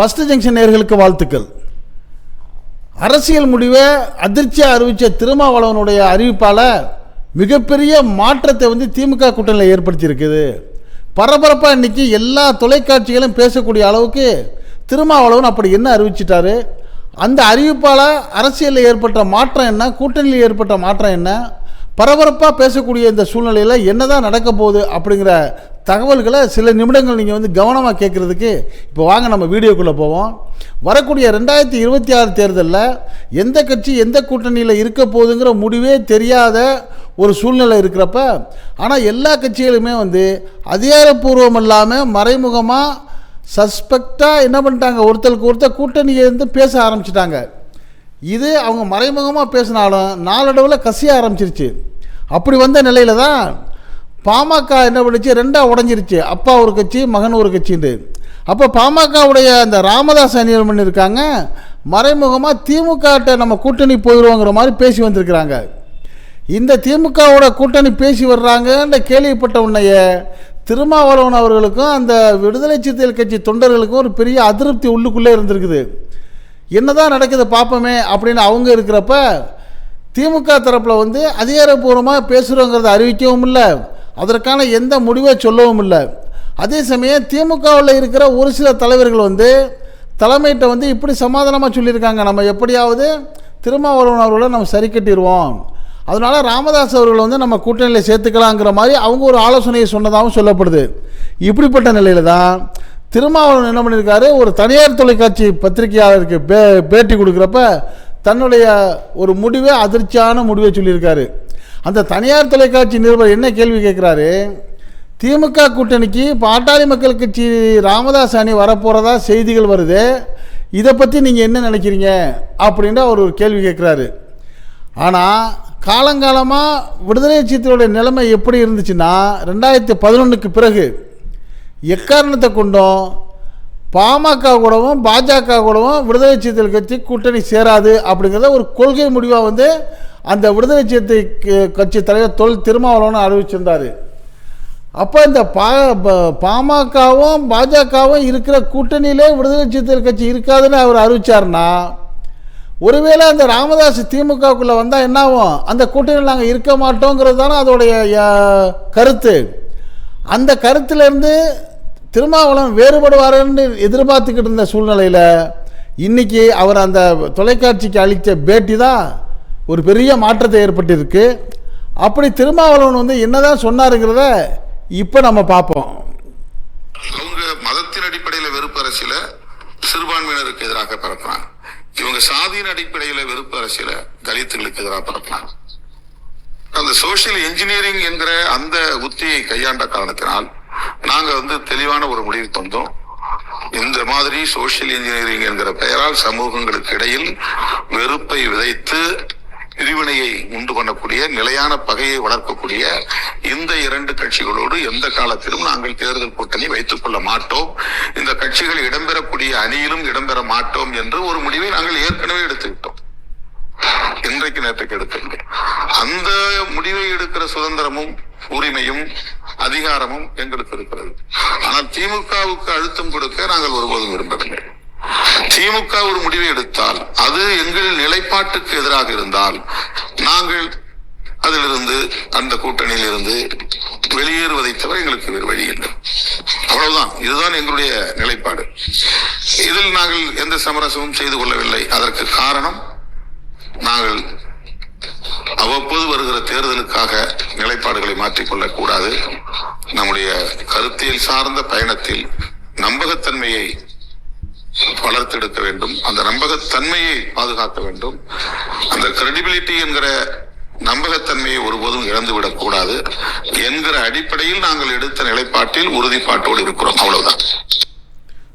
First junction நேர்களுக்கு வாழ்த்துக்கள். அரசியல் முடிவை அதிர்ச்சியாக அறிவித்த திருமாவளவனுடைய அறிவிப்பால் மிகப்பெரிய மாற்றத்தை வந்து திமுக கூட்டணியில் ஏற்படுத்தியிருக்குது. பரபரப்பாக இன்றைக்கி எல்லா தொலைக்காட்சிகளும் பேசக்கூடிய அளவுக்கு திருமாவளவன் அப்படி என்ன அறிவிச்சிட்டாரு? அந்த அறிவிப்பால் அரசியலில் ஏற்பட்ட மாற்றம் என்ன? கூட்டணியில் ஏற்பட்ட மாற்றம் என்ன? பரபரப்பாக பேசக்கூடிய இந்த சூழ்நிலையில் என்னதான் நடக்க போகுது அப்படிங்கிற தகவல்களை சில நிமிடங்கள் நீங்கள் வந்து கவனமாக கேட்குறதுக்கு இப்போ வாங்க நம்ம வீடியோக்குள்ளே போவோம். வரக்கூடிய ரெண்டாயிரத்தி இருபத்தி ஆறு தேர்தலில் எந்த கட்சி எந்த கூட்டணியில் இருக்க போகுதுங்கிற முடிவே தெரியாத ஒரு சூழ்நிலை இருக்கிறப்ப ஆனால் எல்லா கட்சிகளுமே வந்து அதிகாரப்பூர்வம் இல்லாமல் மறைமுகமாக சஸ்பெக்டாக என்ன பண்ணிட்டாங்க? ஒருத்தருக்கு ஒருத்தர் கூட்டணியை இருந்து பேச ஆரம்பிச்சிட்டாங்க. இது அவங்க மறைமுகமாக பேசினாலும் நாளடைவில் கசிய ஆரம்பிச்சிருச்சு. அப்படி வந்த நிலையில தான் பாமக என்ன பண்ணுச்சு? ரெண்டாக உடஞ்சிருச்சு. அப்பா ஒரு கட்சி மகன் ஒரு கட்சின்னு அப்போ பாமகவுடைய அந்த ராமதாஸ் அணியல் பண்ணியிருக்காங்க மறைமுகமாக திமுகட்ட நம்ம கூட்டணி போயிடுவோங்கிற மாதிரி பேசி வந்திருக்கிறாங்க. இந்த திமுகவோட கூட்டணி பேசி வர்றாங்கன்ற கேள்விப்பட்ட உன்னைய திருமாவளவன் அவர்களுக்கும் அந்த விடுதலை சிறுத்தைகள் கட்சி தொண்டர்களுக்கும் ஒரு பெரிய அதிருப்தி உள்ளுக்குள்ளே இருந்திருக்குது. என்னதான் நடக்குது பார்ப்போமே அப்படின்னு அவங்க இருக்கிறப்ப திமுக தரப்பில் வந்து அதிகாரப்பூர்வமாக பேசுகிறோங்கிறத அறிவிக்கவும் இல்லை. அதற்கான எந்த முடிவை சொல்லவும் இல்லை. அதே சமயம் திமுகவில் இருக்கிற ஒரு சில தலைவர்கள் வந்து தலைமையிட்ட வந்து இப்படி சமாதானமாக சொல்லியிருக்காங்க. நம்ம எப்படியாவது திருமாவளவன் அவர்களை நம்ம சரி கட்டிடுவோம். அதனால் ராமதாஸ் அவர்களை வந்து நம்ம கூட்டணியில் சேர்த்துக்கலாங்கிற மாதிரி அவங்க ஒரு ஆலோசனையை சொன்னதாகவும் சொல்லப்படுது. இப்படிப்பட்ட நிலையில் தான் திருமாவளவன் என்ன பண்ணியிருக்காரு? ஒரு தனியார் தொலைக்காட்சி பத்திரிகையாளருக்கு பே பேட்டி கொடுக்குறப்ப தன்னுடைய ஒரு முடிவை அதிர்ச்சியான முடிவை சொல்லியிருக்காரு. அந்த தனியார் தொலைக்காட்சி நிருபர் என்ன கேள்வி கேட்குறாரு? திமுக கூட்டணிக்கு பாட்டாளி மக்கள் கட்சி ராமதாஸ் அணி வரப்போகிறதா செய்திகள் வருது. இதை பற்றி நீங்கள் என்ன நினைக்கிறீங்க? அப்படின்ட்டு அவர் ஒரு கேள்வி கேட்குறாரு. ஆனால் காலங்காலமாக விடுதலை சிறுத்தையோட நிலைமை எப்படி இருந்துச்சுன்னா ரெண்டாயிரத்தி பதினொன்றுக்கு பிறகு எக்காரணத்தை கொண்டும் பாமக கூடவும் பாஜக கூடவும் விடுதலை சிறுத்தைகள் கட்சி கூட்டணி சேராது அப்படிங்கிறத ஒரு கொள்கை முடிவாக வந்து அந்த விடுதலை சிறுத்தை க- கட்சி தலைவர் தொல் திருமாவளவன் அறிவிச்சிருந்தார். அப்போ இந்த பா ப- பாமகவும் பாஜகவும் இருக்கிற கூட்டணியிலே விடுதலை சிறுத்தைகள் கட்சி இருக்காதுன்னு அவர் அறிவிச்சாருன்னா ஒருவேளை அந்த ராமதாஸ் திமுகவுக்குள்ளே வந்தால் என்ன ஆகும் அந்த கூட்டணியில் நாங்கள் இருக்க மாட்டோங்கிறது தானே அதோடைய கருத்து. அந்த கருத்திலிருந்து திருமாவளவன் வேறுபடுவாருன்னு எதிர்பார்த்துக்கிட்டு இருந்த சூழ்நிலையில் இன்னைக்கு அவர் அந்த தொலைக்காட்சிக்கு அளித்த பேட்டி தான் ஒரு பெரிய மாற்றத்தை ஏற்பட்டிருக்கு. அப்படி திருமாவளவன் வந்து என்னதான் சொன்னாருங்கிறத இப்போ நம்ம பார்ப்போம். அவங்க மதத்தின் அடிப்படையில் வெறுப்பு அரசியல சிறுபான்மையினருக்கு எதிராக பரப்புறாங்க. இவங்க சாதியின் அடிப்படையில் வெறுப்பு அரசியல தலித்துகளுக்கு எதிராக பரப்புறாங்க. அந்த சோஷியல் இன்ஜினியரிங் என்கிற அந்த உத்தியை கையாண்ட காரணத்தினால் நாங்க வந்து தெளிவான ஒரு முடிவுக்கு தந்தோம். இந்த மாதிரி சோஷியல் இன்ஜினியரிங் என்கிற பெயரால் சமூகங்களுக்கு இடையில் வெறுப்பை விதைத்து பிரிவினையை உண்டு பண்ணக்கூடிய நிலையான பகையை வளர்க்கக்கூடிய இந்த இரண்டு கட்சிகளோடு எந்த காலத்திலும் நாங்கள் தேர்தல் கூட்டணி வைத்துக் கொள்ள மாட்டோம். இந்த கட்சிகள் இடம்பெறக்கூடிய அணியிலும் இடம்பெற மாட்டோம் என்று ஒரு முடிவை நாங்கள் ஏற்கனவே எடுத்துக்கிட்டோம் இன்றைக்கு நேற்றுக்கு எடுக்கவில்லை அந்த முடிவை எடுக்கிற சுதந்திரமும் உரிமையும் அதிகாரமும் எங்களுக்கு இருக்கிறது. ஆனால் திமுகவுக்கு அழுத்தம் கொடுக்க நாங்கள் ஒருபோதும் விரும்பவில்லை. திமுக ஒரு முடிவை எடுத்தால் அது எங்கள் நிலைப்பாட்டுக்கு எதிராக இருந்தால் நாங்கள் அதிலிருந்து அந்த கூட்டணியில் இருந்து வெளியேறுவதை தவிர எங்களுக்கு வேறு வழி இல்லை. அவ்வளவுதான். இதுதான் எங்களுடைய நிலைப்பாடு. இதில் நாங்கள் எந்த சமரசமும் செய்து கொள்ளவில்லை. அதற்கு காரணம் நாங்கள் அவ்வப்போது வருகிற தேர்தலுக்காக நிலைப்பாடுகளை மாற்றிக்கொள்ளக் கூடாது. நம்முடைய கருத்தியல் சார்ந்த பயணத்தில் நம்பகத்தன்மையை வளர்த்தெடுக்க வேண்டும். அந்த நம்பகத்தன்மையை பாதுகாக்க வேண்டும். அந்த கிரெடிபிலிட்டி என்கிற நம்பகத்தன்மையை ஒருபோதும் இழந்துவிடக் கூடாது என்கிற அடிப்படையில் நாங்கள் எடுத்த நிலைப்பாட்டில் உறுதிப்பாட்டோடு இருக்கிறோம். அவ்வளவுதான்.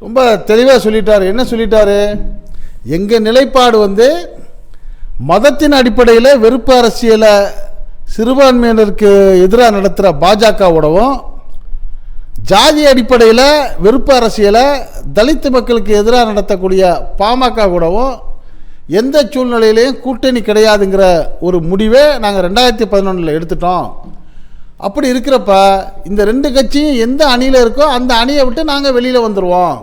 ரொம்ப தெளிவாக சொல்லிட்டாரு. என்ன சொல்லிட்டாரு? எங்கள் நிலைப்பாடு வந்து மதத்தின் அடிப்படையில் வெறுப்பு அரசியலை சிறுபான்மையினருக்கு எதிராக நடத்துகிற பாஜகவோடவும் ஜாதி அடிப்படையில் வெறுப்பு அரசியலை தலித்து மக்களுக்கு எதிராக நடத்தக்கூடிய பாமக கூடவும் எந்த சூழ்நிலையிலையும் கூட்டணி கிடையாதுங்கிற ஒரு முடிவை நாங்கள் ரெண்டாயிரத்தி பதினொன்றில் எடுத்துட்டோம். அப்படி இருக்கிறப்ப இந்த ரெண்டு கட்சியும் எந்த அணியில் இருக்கோ அந்த அணியை விட்டு நாங்கள் வெளியில் வந்துடுவோம்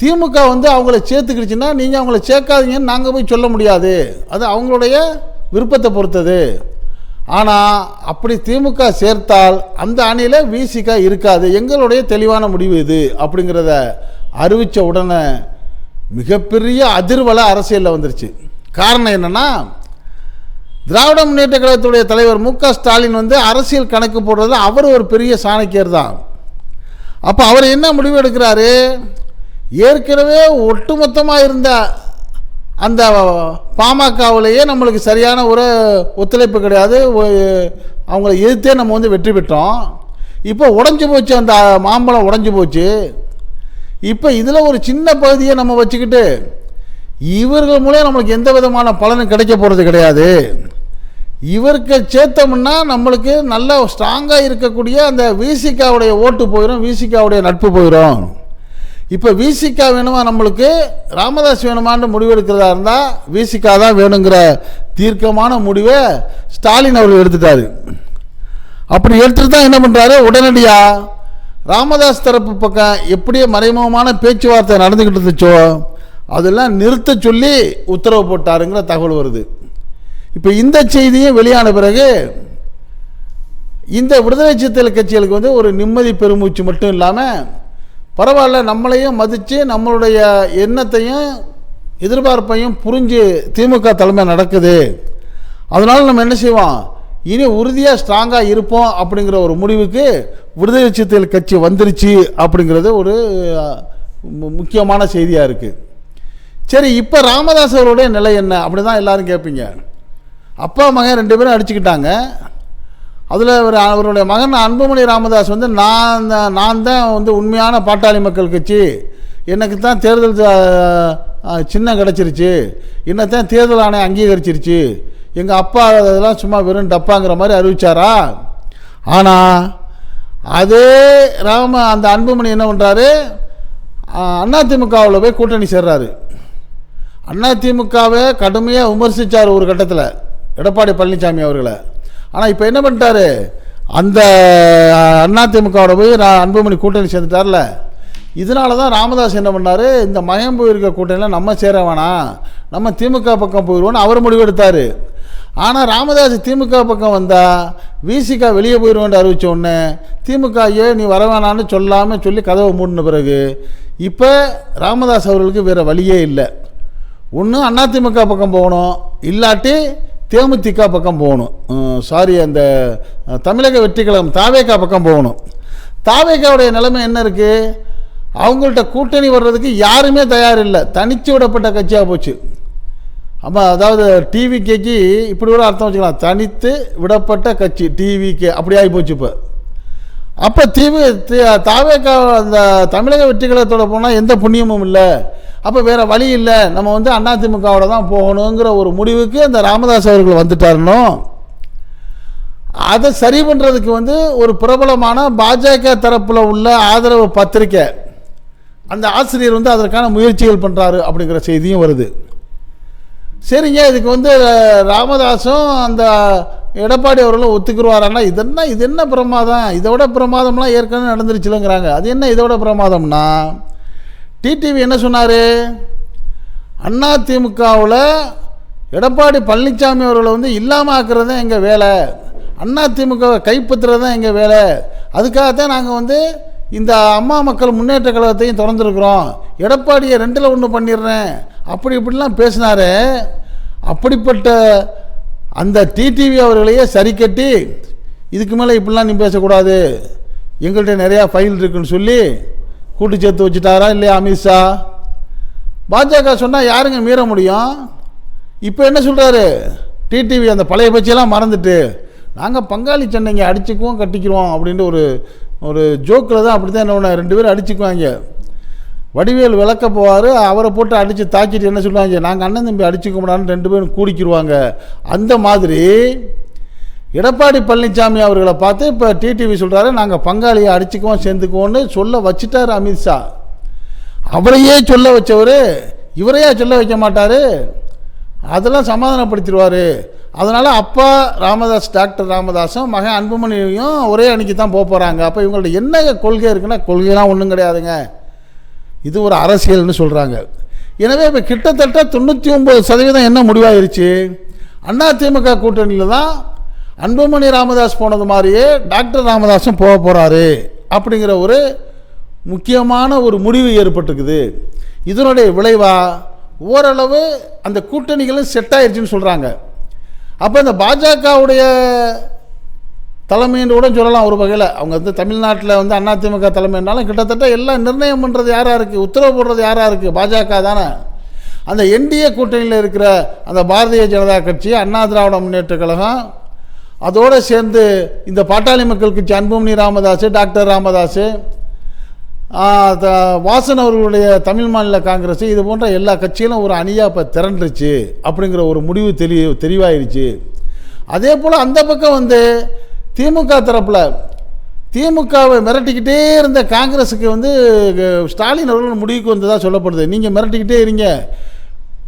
திமுக வந்து அவங்கள சேர்த்துக்கிடுச்சுன்னா நீங்கள் அவங்கள சேர்க்காதீங்கன்னு நாங்கள் போய் சொல்ல முடியாது. அது அவங்களுடைய விருப்பத்தை பொறுத்தது. ஆனால் அப்படி திமுக சேர்த்தால் அந்த அணியில் விசிக இருக்காது. எங்களுடைய தெளிவான முடிவு இது அப்படிங்கிறத அறிவித்த உடனே மிகப்பெரிய அதிர்வலை அரசியலில் வந்துருச்சு. காரணம் என்னென்னா திராவிட முன்னேற்ற கழகத்துடைய தலைவர் மு ஸ்டாலின் வந்து அரசியல் கணக்கு போடுறது அவர் ஒரு பெரிய சாணக்கியர் தான். அப்போ அவர் என்ன முடிவு எடுக்கிறாரு? ஏற்கனவே ஒட்டுமொத்தமாக இருந்த அந்த பாமகவிலேயே நம்மளுக்கு சரியான ஒரு ஒத்துழைப்பு கிடையாது. அவங்கள எதிர்த்தே நம்ம வந்து வெற்றி பெற்றோம். இப்போ உடஞ்சி போச்சு அந்த மாம்பழம் உடஞ்சி போச்சு. இப்போ இதில் ஒரு சின்ன பகுதியை நம்ம வச்சுக்கிட்டு இவர்கள் மூலம் நம்மளுக்கு எந்த விதமான பலனும் கிடைக்க போகிறது கிடையாது. இவருக்கு சேர்த்தோம்னா நம்மளுக்கு நல்ல ஸ்ட்ராங்காக இருக்கக்கூடிய அந்த விசிகாவுடைய ஓட்டு போயிடும் விசிகாவுடைய நட்பு போயிடும் இப்போ விசிகா வேணுமா நம்மளுக்கு? ராமதாஸ் வேணுமான்னு முடிவெடுக்கிறதா இருந்தால் விசிகா தான் வேணுங்கிற தீர்க்கமான முடிவை ஸ்டாலின் அவர்கள் எடுத்துட்டாரு. அப்படி எடுத்துட்டு தான் என்ன பண்ணுறாரு உடனடியாக ராமதாஸ் தரப்பு பக்கம் எப்படியே மறைமுகமான பேச்சுவார்த்தை நடந்துக்கிட்டு இருந்துச்சோ அதெல்லாம் நிறுத்த சொல்லி உத்தரவு போட்டாருங்கிற தகவல் வருது. இப்போ இந்த செய்தியும் வெளியான பிறகு இந்த விடுதலை சிறுத்தைகள் கட்சிகளுக்கு வந்து ஒரு நிம்மதி பெருமூச்சு மட்டும் இல்லாமல் பரவாயில்ல நம்மளையும் மதித்து நம்மளுடைய எண்ணத்தையும் எதிர்பார்ப்பையும் புரிஞ்சு திமுக தலைமை நடக்குது. அதனால் நம்ம என்ன செய்வோம்? இனி உறுதியாக ஸ்ட்ராங்காக இருப்போம் அப்படிங்கிற ஒரு முடிவுக்கு விடுதலை சிறுத்தைகள் கட்சி வந்துருச்சு அப்படிங்கிறது ஒரு மு- முக்கியமான செய்தியாக இருக்குது சரி இப்போ ராமதாஸ் அவருடைய நிலை என்ன? அப்படி தான் எல்லோரும் கேட்பீங்க அப்பா மகன் ரெண்டு பேரும் அடிச்சுக்கிட்டாங்க. அதில் அவர் அவருடைய மகன் அன்புமணி ராமதாஸ் வந்து நான் தான் நான் தான் வந்து உண்மையான பாட்டாளி மக்கள் கட்சி. எனக்கு தான் தேர்தல் சின்னம் கிடச்சிருச்சு. என்னத்தான் தேர்தல் ஆணையம் அங்கீகரிச்சிருச்சு. எங்கள் அப்பா அதெல்லாம் சும்மா வெறும் டப்பாங்கிற மாதிரி அறிவிச்சாரா? ஆனால் அதே ராம அந்த அன்புமணி என்ன பண்ணுறாரு அதிமுகவில் போய் கூட்டணி சேர்றாரு. அதிமுகவை கடுமையாக விமர்சித்தார் ஒரு கட்டத்தில். எடப்பாடி பழனிசாமி அவர்களை. ஆனால் இப்போ என்ன பண்ணிட்டாரு? அந்த அதிமுகவோட போய் நான் அன்புமணி கூட்டணி சேர்ந்துட்டார்ல. இதனால தான் ராமதாஸ் என்ன பண்ணார்? இந்த மயம் போயிருக்க கூட்டணியில் நம்ம சேர வேணாம். நம்ம திமுக பக்கம் போயிடுவோம்னு அவர் முடிவெடுத்தார். ஆனால் ராமதாஸ் திமுக பக்கம் வந்தால் விசிகா வெளியே போயிடுவேன் அறிவித்த உடனே திமுக ஏ நீ வர வேணான்னு சொல்லாமல் சொல்லி கதவை மூடின பிறகு இப்போ ராமதாஸ் அவர்களுக்கு வேறு வழியே இல்லை. ஒன்று அதிமுக பக்கம் போகணும். இல்லாட்டி தேமுதிக பக்கம் போகணும். சாரி அந்த தமிழக வெற்றிக்கழகம் தாவேக்கா பக்கம் போகணும். தாவேக்காவுடைய நிலைமை என்ன இருக்குது அவங்கள்ட்ட கூட்டணி வர்றதுக்கு யாருமே தயார் இல்லை தனிச்சு விடப்பட்ட கட்சியாக போச்சு. ஆமாம் அதாவது டிவிகேக்கு இப்படி கூட அர்த்தம் வச்சுக்கலாம். தனித்து விடப்பட்ட கட்சி டிவிகே அப்படி ஆகி போச்சு இப்போ. அப்போ தீவு தாவேக்கா அந்த தமிழக வெற்றி கழகத்தோட போனால் எந்த புண்ணியமும் இல்லை. அப்போ வேறு வழி இல்லை. நம்ம வந்து அதிமுகவோட தான் போகணுங்கிற ஒரு முடிவுக்கு அந்த ராமதாஸ் அவர்கள் வந்துட்டாருனோ அதை சரி பண்ணுறதுக்கு வந்து ஒரு பிரபலமான பாஜக தரப்பில் உள்ள ஆதரவு பத்திரிக்கை. அந்த ஆசிரியர் வந்து அதற்கான முயற்சிகள் பண்ணுறாரு அப்படிங்கிற செய்தியும் வருது. சரிங்க இதுக்கு வந்து ராமதாஸும் அந்த எடப்பாடி அவர்களும் ஒத்துக்குருவாரான்னா இது என்ன இது என்ன பிரமாதம்? இதை விட பிரமாதம்லாம் ஏற்கனவே நடந்துருச்சுலங்கிறாங்க. அது என்ன இதோட பிரமாதம்னா டிடிவி என்ன சொன்னார்? அண்ணா திமுகவில் எடப்பாடி பழனிசாமி அவர்களை வந்து இல்லாமல் ஆக்குறது தான் எங்கள் வேலை. அண்ணா திமுகவை கைப்பற்றுறது தான் எங்கள் வேலை. அதுக்காகத்தான் நாங்கள் வந்து இந்த அம்மா மக்கள் முன்னேற்ற கழகத்தையும் திறந்துருக்குறோம். எடப்பாடியை ரெண்டில் ஒன்று பண்ணிடுறேன். அப்படி இப்படிலாம் பேசினாரு. அப்படிப்பட்ட அந்த டிடிவி அவர்களையே சரி கட்டி இதுக்கு மேலே இப்படிலாம் நீ பேசக்கூடாது. எங்கள்கிட்ட நிறையா ஃபைல் இருக்குன்னு சொல்லி கூட்டு சேர்த்து வச்சுட்டாரா இல்லையா அமித்ஷா? பாஜக சொன்னால் யாருங்க மீற முடியும்? இப்போ என்ன சொல்கிறாரு டிடிவி அந்த பழைய பட்சியெல்லாம் மறந்துட்டு நாங்கள் பங்காளி சென்னைங்க அடிச்சுக்குவோம் கட்டிக்கிறோம் அப்படின்ட்டு ஒரு ஒரு ஜோக்கில் தான் அப்படி தான் என்ன பண்ண ரெண்டு பேரும் அடிச்சுக்குவாங்க. வடிவேல் விளக்க போவார் அவரை போட்டு அடித்து தாக்கிட்டு என்ன சொல்லுவாங்க? நாங்கள் அண்ணன் தம்பி அடிச்சுக்க முடியாதுன்னு ரெண்டு பேரும் கூடிக்கிருவாங்க. அந்த மாதிரி எடப்பாடி பழனிசாமி அவர்களை பார்த்து இப்போ டிடிவி சொல்கிறாரு நாங்கள் பங்காளியை அடிச்சுக்குவோம் சேர்ந்துக்குவோன்னு சொல்ல வச்சுட்டார் அமித்ஷா அவரையே சொல்ல வச்சவர் இவரையா சொல்ல வைக்க மாட்டார். அதெல்லாம் சமாதானப்படுத்திடுவார். அதனால் அப்பா ராமதாஸ் டாக்டர் ராமதாஸும் மகன் அன்புமணியும் ஒரே அன்னைக்கு தான் போக போகிறாங்க அப்போ இவங்கள்ட்ட என்ன கொள்கை இருக்குன்னா கொள்கைலாம் ஒன்றும் கிடையாதுங்க. இது ஒரு அரசியல்னு சொல்கிறாங்க எனவே இப்போ கிட்டத்தட்ட தொண்ணூற்றி ஒம்பது சதவீதம் என்ன முடிவாயிருச்சு? அதிமுக கூட்டணியில் தான் அன்புமணி ராமதாஸ் போனது மாதிரியே டாக்டர் ராமதாஸும் போக போகிறாரு அப்படிங்கிற ஒரு முக்கியமான ஒரு முடிவு ஏற்பட்டிருக்குது. இதனுடைய விளைவாக ஓரளவு அந்த கூட்டணிகளும் செட் ஆயிடுச்சுன்னு சொல்கிறாங்க அப்போ இந்த பாஜகவுடைய தலைமைன்னு கூட சொல்லலாம் ஒரு வகையில். அவங்க வந்து தமிழ்நாட்டில் வந்து அதிமுக தலைமைனாலும் கிட்டத்தட்ட எல்லாம் நிர்ணயம் பண்ணுறது யாராக இருக்குது உத்தரவு போடுறது யாராக இருக்குது பாஜக தானே. அந்த என்டிஏ கூட்டணியில் இருக்கிற அந்த பாரதிய ஜனதா கட்சி அண்ணா திராவிட முன்னேற்ற கழகம் அதோடு சேர்ந்து இந்த பாட்டாளி மக்கள் கட்சி அன்புமணி ராமதாஸ் டாக்டர் ராமதாஸ் வாசன் அவர்களுடைய தமிழ் மாநில காங்கிரஸ் இது போன்ற எல்லா கட்சிகளும் ஒரு அணியாக இப்போ திரண்டுருச்சு அப்படிங்கிற ஒரு முடிவு தெளி தெளிவாயிருச்சு. அதே போல் அந்த பக்கம் வந்து திமுக தரப்பில் திமுகவை மிரட்டிக்கிட்டே இருந்த காங்கிரஸுக்கு வந்து ஸ்டாலின் அவர்கள் முடிவுக்கு வந்ததாக சொல்லப்படுது. நீங்கள் மிரட்டிக்கிட்டே இருங்க.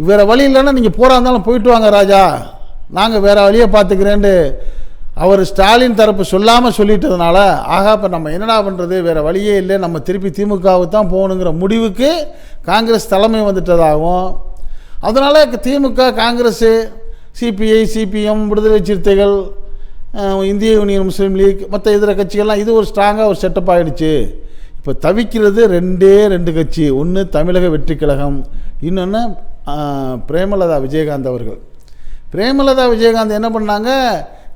வேறு வழி இல்லைன்னா நீங்கள் போகிறா இருந்தாலும் போயிட்டு வாங்க ராஜா. நாங்கள் வேறு வழியை பார்த்துக்கிறேன்ட்டு அவர் ஸ்டாலின் தரப்பு சொல்லாமல் சொல்லிட்டதுனால ஆகா இப்போ நம்ம என்னடா பண்ணுறது வேறு வழியே இல்லை. நம்ம திருப்பி திமுகவுக்கு தான் போகணுங்கிற முடிவுக்கு காங்கிரஸ் தலைமை வந்துட்டதாகவும் அதனால் திமுக காங்கிரஸு சிபிஐ சிபிஎம் விடுதலை சிறுத்தைகள் இந்திய யூனியன் முஸ்லீம் லீக் மற்ற இதர கட்சிகள்லாம் இது ஒரு ஸ்ட்ராங்காக ஒரு செட்டப் ஆகிடுச்சு இப்போ தவிக்கிறது ரெண்டே ரெண்டு கட்சி. ஒன்று தமிழக வெற்றி கழகம் இன்னொன்று பிரேமலதா விஜயகாந்த் அவர்கள். பிரேமலதா விஜயகாந்த் என்ன பண்ணாங்க?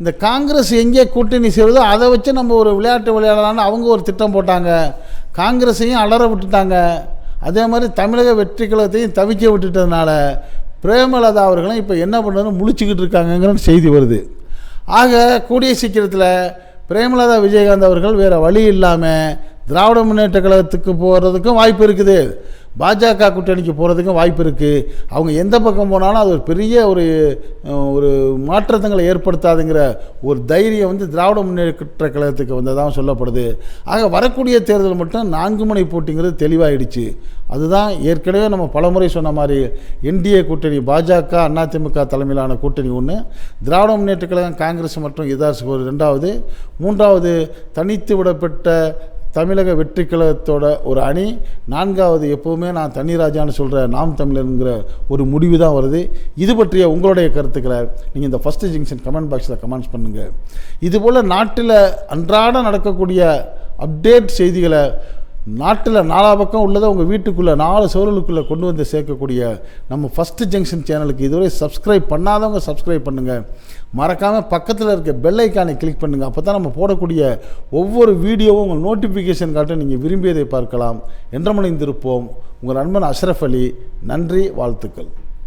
இந்த காங்கிரஸ் எங்கே கூட்டணி சேருதோ அதை வச்சு நம்ம ஒரு விளையாட்டு விளையாடலான்னு அவங்க ஒரு திட்டம் போட்டாங்க. காங்கிரஸையும் அலற விட்டுட்டாங்க. அதே மாதிரி தமிழக வெற்றி கழகத்தையும் தவிக்க விட்டுட்டதுனால பிரேமலதா அவர்களும் இப்போ என்ன பண்ணுறதுன்னு முழிச்சுக்கிட்டு இருக்காங்கங்கிற செய்தி வருது. ஆக கூடிய சீக்கிரத்தில் பிரேமலதா விஜயகாந்த் அவர்கள் வேறு வழி இல்லாமல் திராவிட முன்னேற்ற கழகத்துக்கு போகிறதுக்கும் வாய்ப்பு இருக்குது. பாஜக கூட்டணிக்கு போகிறதுக்கும் வாய்ப்பு இருக்குது அவங்க எந்த பக்கம் போனாலும் அது ஒரு பெரிய ஒரு ஒரு மாற்றத்தங்களை ஏற்படுத்தாதுங்கிற ஒரு தைரியம் வந்து திராவிட முன்னேற்ற கழகத்துக்கு வந்ததாக சொல்லப்படுது. ஆக வரக்கூடிய தேர்தல் மட்டும் நான்கு முனை போட்டிங்கிறது தெளிவாயிடுச்சு. அதுதான் ஏற்கனவே நம்ம பலமுறை சொன்ன மாதிரி என்டிஏ கூட்டணி பாஜக அதிமுக தலைமையிலான கூட்டணி ஒன்று திராவிட முன்னேற்ற கழகம் காங்கிரஸ் மற்றும் இதாஸ் ஒரு ரெண்டாவது. மூன்றாவது தனித்து விடப்பட்ட தமிழக வெற்றி கழகத்தோட ஒரு அணி நான்காவது எப்போவுமே நான் தண்ணிராஜான்னு சொல்கிற நாம் தமிழருங்கிற ஒரு முடிவு தான் வருது. இது பற்றிய உங்களுடைய கருத்துக்களை நீங்கள் இந்த ஃபஸ்ட்டு ஜங்ஷன் கமெண்ட் பாக்ஸில் கமெண்ட்ஸ் பண்ணுங்கள் இதுபோல் நாட்டில் அன்றாட நடக்கக்கூடிய அப்டேட் செய்திகளை நாட்டில் நாலா பக்கம் உள்ளதை உங்கள் வீட்டுக்குள்ளே நாலு சோழலுக்குள்ளே கொண்டு வந்து சேர்க்கக்கூடிய நம்ம ஃபஸ்ட்டு ஜங்ஷன் சேனலுக்கு இதுவரை சப்ஸ்கிரைப் பண்ணாதவங்க சப்ஸ்கிரைப் பண்ணுங்கள் மறக்காமல் பக்கத்தில் இருக்க பெல் ஐக்கானை கிளிக் பண்ணுங்கள் அப்போ தான் நம்ம போடக்கூடிய ஒவ்வொரு வீடியோவும் உங்கள் நோட்டிஃபிகேஷன் காட்ட நீங்கள் விரும்பியதை பார்க்கலாம். என்றமணிந்திருப்போம் உங்கள் நண்பன் அஷ்ரஃப் அலி. நன்றி வாழ்த்துக்கள்.